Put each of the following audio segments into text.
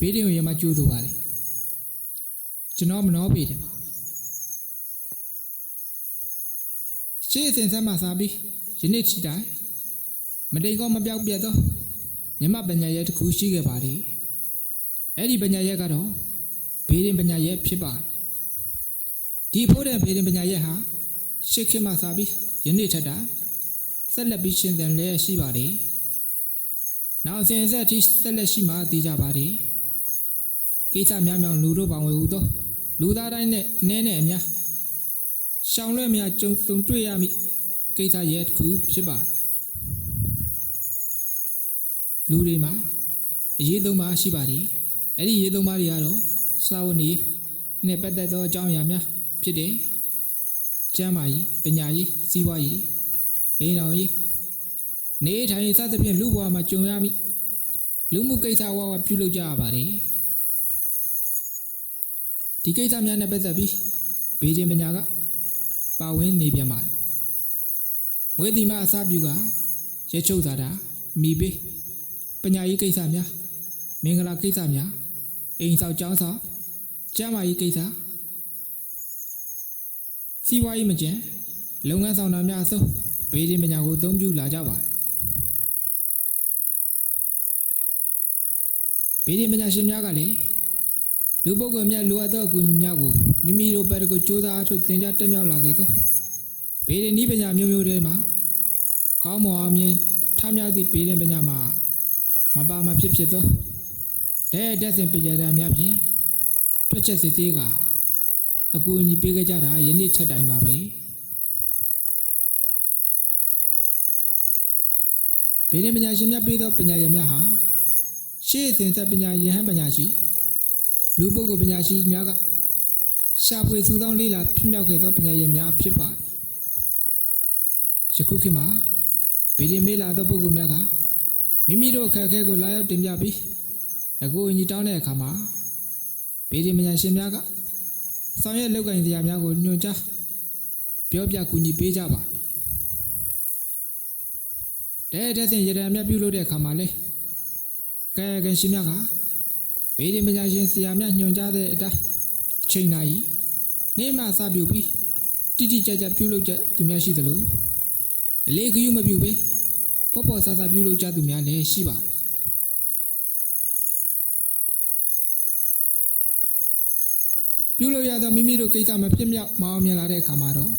ဘေးတင်ကိုရမကျိုးတော့ပါတယ်ကျွန်တော်မနှောပေတယ်ပါရှေ့အစဉ်ဆက်မှစားပြီးယနေ့ချီတိုင်းမတိမ်ကောမပြောက်ပြတ်သောမြမပညာရဲ့တစ်ခုရှိခဲ့ပါတယ်အဲ့ဒီပညာရဲ့ကတော့ဘေးတင်ပညာရဲ့ဖြစ်ပါတယ်ဒီဖို့တဲ့ဘေးတင်ပညာရဲ့ဟာရှေ့ခေတ်မှစားပြီးယနေ့ထက်တာဆက်လက်ပြီးရှင်းသင်လျက်ရှိပါတယ်နောက်အစဉ်အဆက်အထိဆက်လက်ရှိမှသိကြပါတယ် ကိစ္စများများလူတို့ပါဝင်ဟူသောလူသားတိုင်းနဲ့အနည်းနဲ့အများရှောင်လွှဲများကြုံစုံတွေ့ရမည့်ကိစ္စရဲ့တစ်ခုဖြစ်ပါတယ်လူတွေမှာအရေးသုံးပါရှိပါတယ်အဲ့ဒီရေးသုံးပါတွေကတော့စာဝတ်နေနဲ့ပတ်သက်သောအကြောင်းအရာများဖြစ်တယ်ကျမ်းမာရေးပညာရေးစီးပွားရေးအိမ်တော်ရေးနေထိုင်ရေးစသဖြင့်လူဘဝမှာကြုံရမည့်လူမှုကိစ္စဝဝပြုလုပ်ကြရပါတယ် ဒီကိစ္စများနဲ့ပတ်သက်ပြီးဘေးချင်းပညာကပါဝင်နေပြန်ပါတယ်ဝေဒီမအစပြုကရဲချုပ်သာတာမိပေးပညာရေးကိစ္စများမင်္ဂလာကိစ္စများအိမ်ဆောက်ကျောင်းဆောက်ကျမ်းမာရေးကိစ္စစီးပွားရေးမကျန်လုပ်ငန်းဆောင်တာများအစုံဘေးချင်းပညာကိုအသုံးပြုလာကြပါတယ်ဘေးချင်းပညာရှင်များကလည်း လူပုဂ္ဂိုလ်များလိုအပ်သောအကူအညီများကိုမိမိတို့ဘက်ကိုစူးစမ်းအထုသင်ကြားတက်မြောက်လာခဲ့သောဘေးရင်ဤပညာမျိုးမျိုးတွေမှာကောင်းမွန်အောင်မြင်ထမြောက်သည့်ဘေးရင်ပညာမှာမပါမဖြစ်ဖြစ်သောတဲ့တက်စဉ်ပညာဓာတ်များဖြင့်ထွက်ချက်စစ်သေးကအကူအညီပေးခဲ့ကြတာယနေ့ချက်တိုင်းပါပဲဘေးရင်ပညာရှင်များပေးသောပညာရည်များဟာရှေ့အစဉ်သက်ပညာယဟန်ပညာရှိ လူပုဂ္ဂိုလ်ပညာရှိများကရှာဖွေစုဆောင်းလေ့လာဖြစ်မြောက်ခဲ့သောပညာရည်များဖြစ်ပါတယ်။ယခုခေတ်မှာဗေဒင်မေးလာသောပုဂ္ဂိုလ်များကမိမိတို့အခက်အခဲကိုလာရောက်တင်ပြပြီးအကူအညီတောင်းတဲ့အခါမှာဗေဒင်ပညာရှင်များကဆောင်ရွက်လုပ်ကိုင်တရားများကိုညွှန်ကြားပြောပြကူညီပေးကြပါတယ်။တဲ့တဲ့စဉ်ရတံများပြုလုပ်တဲ့အခါမှာလေကဲကဲရှင်များက ဘေးရင်ပညာရှင်ဆရာများညွှန်ကြားတဲ့အတိုင်းအချိန်နာရီနေ့မှစပြုပြီးတိတိကျကျပြုလုပ်ကြသူများရှိသလိုအလေးဂရုမပြုဘဲပေါ့ပေါ့ဆဆပြုလုပ်ကြသူများလည်းရှိပါတယ်ပြုလုပ်ရသောမိမိတို့ကိစ္စမဖြစ်မြောက်မအောင်မြင်လာတဲ့အခါမှာတော့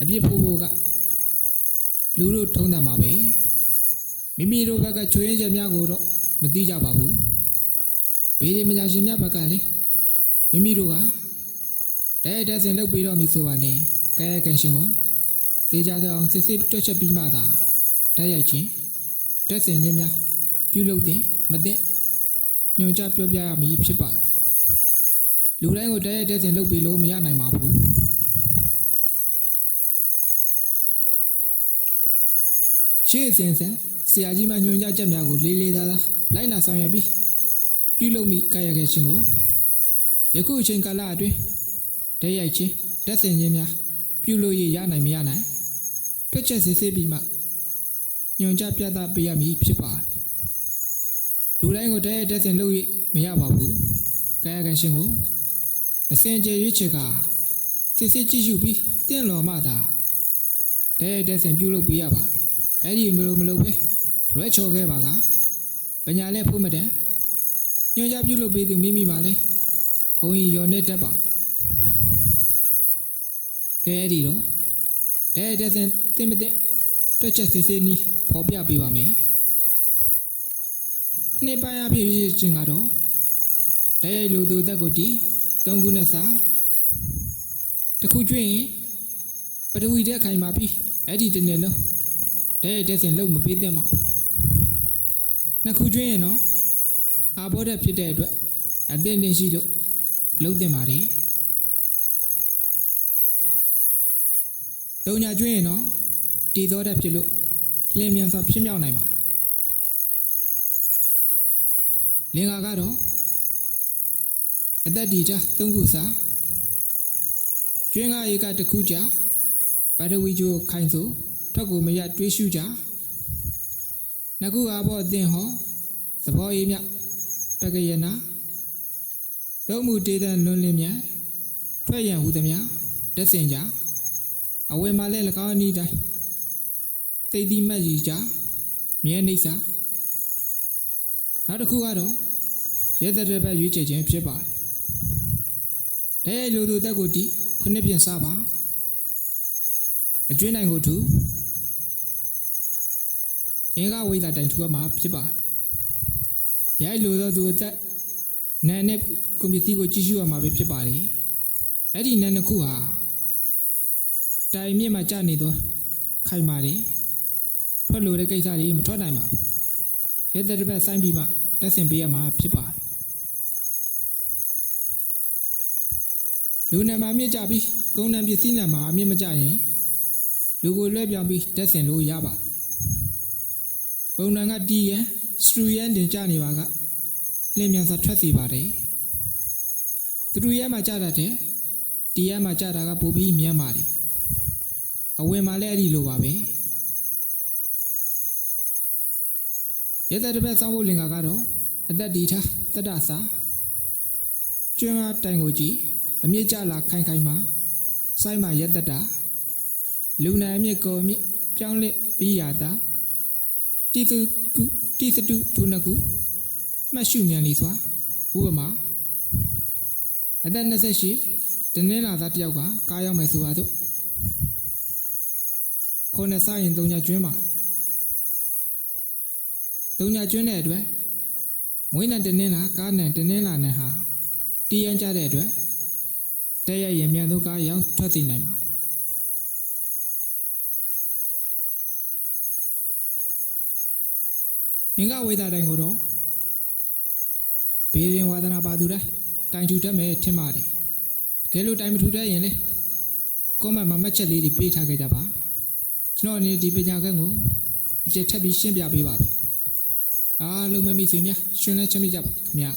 အပြစ်ဖို့ဖို့ကလူတို့ထုံးတယ်မှာပဲမိမိတို့ဘက်ကချွေရင်ချက်များကိုတော့မသိကြပါဘူး ဘေးဒီမညာရှင်များဘက်ကလည်းမိမိတို့ကတဲ့တဲ့စင်လုပ်ပြီးတော့မိဆိုပါလေကဲကင်ရှင်ကိုသေချာသောအောင်စစ်စစ်တွက်ချက်ပြီးမှသာတိုက်ရိုက်ချင်းတက်စင်ချင်းများပြုလုပ်တဲ့မတဲ့ညွန်ကြပြောပြရမည်ဖြစ်ပါတယ်လူတိုင်းကိုတိုက်ရိုက်တက်စင်လုပ်ပြီးလို့မရနိုင်ပါဘူးရှေ့အစဉ်ဆက်ဆရာကြီးမှညွန်ကြချက်များကိုလေးလေးသားသားလိုက်နာဆောင်ရွက်ပြီး ပြုလုပ်မိကာယကရှင်ကိုယခုအချိန်ကာလအတွင်းတည့်ရိုက်ချင်းတက်ဆင်ခြင်းများပြုလုပ်ရရနိုင်မရနိုင်တွက်ချက်စစ်စစ်ပြီးမှညွန်ကြပြသပေးရမည်ဖြစ်ပါတယ်လူတိုင်းကိုတည့်ရိုက်တက်ဆင်လုပ်ရမရပါဘူးကာယကရှင်ကိုအစဉ်ကျေရွေးချယ်ကစစ်စစ်ကြည့်ရှုပြီးတင့်တော်မှသာတည့်ရိုက်တက်ဆင်ပြုလုပ်ပေးရပါတယ်အဲ့ဒီမလို့မလုပ်ပဲလွဲချော်ခဲ့ပါကပညာလည်းဖို့မတန် ညွှန်ကြားပြုလုပ်ပေးသူမိမိပါလေဂုံကြီးရော်နဲ့တက်ပါကဲအဲ့ဒီတော့တဲ့တဲ့စင်တင်မတဲ့တွက်ချက်စစ်စစ်နီးဖော်ပြပေးပါမယ်နှစ်ပိုင်းအဖြစ်ရခြင်းကတော့တရိုက်လူသူတက်ကိုတီသုံးခုနဲ့စာတစ်ခုကျွင်းရင်ပထဝီတဲ့ခိုင်ပါပြီအဲ့ဒီတစ်နေ့လုံးတဲ့ရိုက်တဲ့စင်လုံးမပေးသင့်ပါဘူးနှစ်ခုကျွင်းရင်တော့ အာဘောဓဖြစ်တဲ့အတွက်အသင့်တင်ရှိလို့လုံးတင်ပါတယ်။တုံညာကျွင်းရင်တော့တည်သောဓာတ်ဖြစ်လို့လင်းမြန်စွာဖြစ်မြောက်နိုင်ပါတယ်။လင်္ကာကတော့အသက်ဒီတာသုံးခုစာကျွင်းကဧကတစ်ခုကြာပါရဝီကျိုးခိုင်စို့ထွက်ကိုမရတွေးရှုကြနှစ်ခုအာဘောအသင်ဟောသဘောရေးမြ ပကယနာလုံးမှုတေးတဲ့လွန်းလင်းမြတ်ထွက်ရန်ဟူသည်များတက်စင်ကြအဝေမှာလဲ၎င်းအနီးတိုင်းသိတိမတ်ကြီးကြမြဲနေစာနောက်တစ်ခုကတော့ရဲတဲ့တဲ့ဘက်ရွေးချယ်ခြင်းဖြစ်ပါတယ်တဲ့လူသူတက်ကိုတီခုနှစ်ပြင်စားပါအကျွင်းနိုင်ကိုထူအင်္ဂဝိဒတိုင်ထူရမှာဖြစ်ပါတယ် ရိုက်လိုသောသူအသက်နာနဲ့ကွန်ပျူတာကိုကြည့်ရှုရမှာပဲဖြစ်ပါတယ်အဲ့ဒီနာနှစ်ခုဟာတိုင်မြင့်မှာကြာနေသောခိုင်ပါတယ်ထွက်လို့တဲ့ကိစ္စတွေမထွက်နိုင်ပါဘူးရဲတဲ့တစ်ပတ်ဆိုင်းပြီးမှတက်ဆင်ပေးရမှာဖြစ်ပါတယ်လူနယ်မှာမြင့်ကြပြီးကုန်းနံပစ္စည်းနယ်မှာအမြင့်မကြရင်လူကိုလွှဲပြောင်းပြီးတက်ဆင်လို့ရပါတယ် ကုန်းနံကတီးရန်စထရူရန်တင်ကြနေပါကလင်းမြန်စွာထွက်စီပါတယ်သူတို့ရဲမှာကြတာတဲ့တီးရဲမှာကြတာကပိုပြီးမြန်ပါတယ်အဝင်မှာလည်းအဲ့ဒီလိုပါပဲရဲတဲ့တစ်ပတ်စောင်းဖို့လင်္ကာကတော့အသက်ဒီထားတတ္တစာကျွမ်းအားတိုင်ကိုကြည့်အမြင့်ကြလာခိုင်ခိုင်မှာစိုက်မှာရက်တတာလူနာအမြင့်ကိုအမြင့်ပြောင်းလက်ပြီးရတာ တိစုကုတိစတုဒုနကုမှတ်ရှုမြန်လီစွာဥပမာအသက်28တနင်္လာသားတစ်ယောက်ကကားရောက်မယ်ဆိုပါတော့ခုနှစ်စားရင်၃ညကျွန်းပါ၃ညကျွန်းတဲ့အတွက်မွေးနဲ့တနင်္လာကားနဲ့တနင်္လာနဲ့ဟာတီးရန်ကြတဲ့အတွက်တည့်ရရမြန်သောကားရောက်ထွက်သိနိုင်ပါတယ် မင်္ဂဝေဒတိုင်းကိုတော့ဘေးရင်ဝါဒနာပါသူတိုင်းတိုင်ထူတတ်မယ်ထင်ပါတယ်တကယ်လို့တိုင်မထူတတ်ရင်လေကွန်မန့်မှာမှတ်ချက်လေးတွေပေးထားခဲ့ကြပါကျွန်တော်အနေနဲ့ဒီပညာခန်းကိုအကျက်ထပ်ပြီးရှင်းပြပေးပါမယ်အားလုံးမမိတ်ဆွေများရှင်လဲချမ်းမြေ့ကြပါခင်ဗျာ